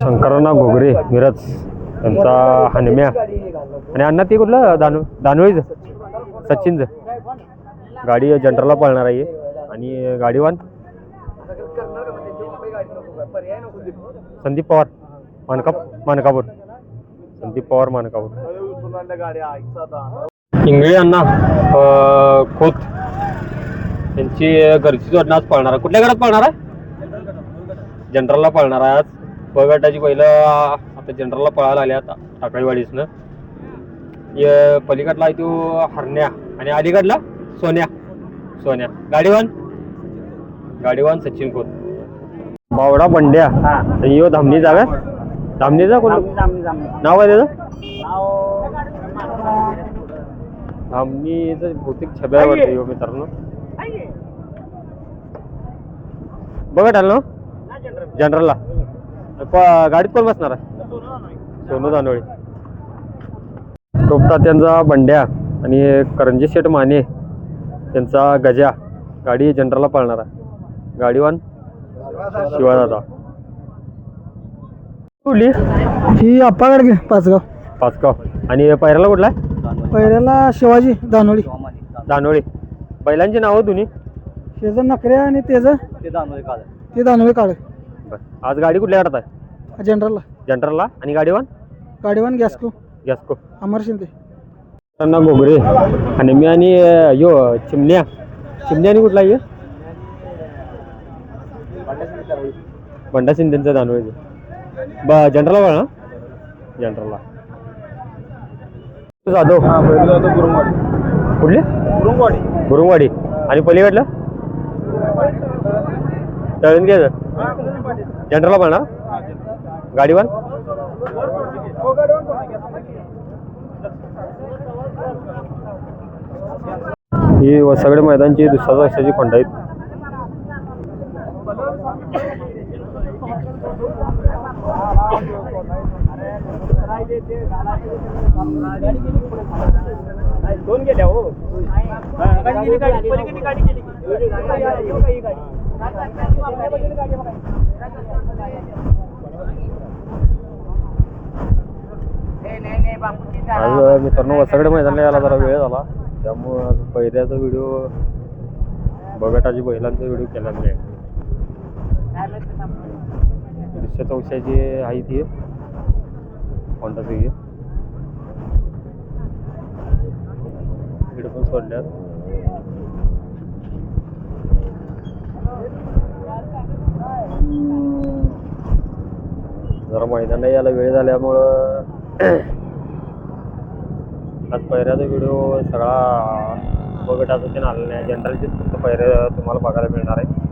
शंकरण्णा घोगरे मिरज त्यांचा हनम्या. आणि अण्णा ते कुठलं? दानू दानोळीच सचिनच. गाडी जनरलला पळणार आहे. आणि गाडीवान? संदीप पवार मानका मानकापूर. संदीप पवार मानकापूर. इंगळे अण्णा खोत. त्यांची घरची जोडणं आज पळणार आहे. कुठल्या गटात पळणार आहे? जनरलला पळणार आहे आज. ब गटाची पहिलं आता जनरलला पळायला आल्या आता टाकळीवाडीसनं य- पलीकडला आहे तो हरण्या आणि अलीकडला सोन्या. सोन्या. गाडीवान गाडीवान सचिन खोत. बावडा बंड्या. यो धामणी जागा? धामणीचा कोण? नाव आहे त्याचं? धामणीचं बहुतेक छब्या वाटतं यो मित्रांनो. बघा टाल ना जनरलला प- गाडीत कोण बसणार आहे? सोनू दानोळी. टोपटा त्यांचा बंड्या आणि करंजी शेठ माने त्यांचा गजा गाडी जनरलला पळणार आहे. गाडीवान शिवादादा कुठली? ही अप्पा गाडगे पाचगाव. पाचगाव. आणि पहिल्याला कुठला आहे? पहिल्याला शिवाजी दानोळी. दानोळी. बैलांची नावं दोन्ही? शेजन नकऱ्या आणि तेज ते दानोळी काळ. बरं. आज गाडी कुठल्या गाडात आहे? जनरलला. जनरलला. आणि गाडीवान? गाडीवान गॅसको. गॅस्को. अमर शिंदे. त्यांना घोगरे आणि मी आणि अं, यो चिमण्या. चिमण्या आणि कुठला आहे? बंडा शिंदेचा दानोळीचं ब जनरलला बघा ना जनरलला जाधव. कुठले? गुरुंगवाडी. आणि पलीकडलं? तळून घ्यायचं जनरलला बघा गाडीवर ही सगळे मैदानची दुसऱ्या वर्षाची खोंड आहेत. दोन गेल्या हो. आज मित्रांनो सगळे मैदानला यायला जरा वेळ झाला. त्यामुळं आज पहिल्याचा व्हिडिओ बगटाची बैलांचा व्हिडिओ केला नाही दृश्य चौशाची आहे. ती कोणता ती पण सोडल्यात. जरा मैदानाला यायला वेळ झाल्यामुळं आज पहिऱ्याचा व्हिडिओ सगळा बघटाचा ते आलेला नाही जनरलचेच फक्त पहिरे तुम्हाला बघायला मिळणार आहे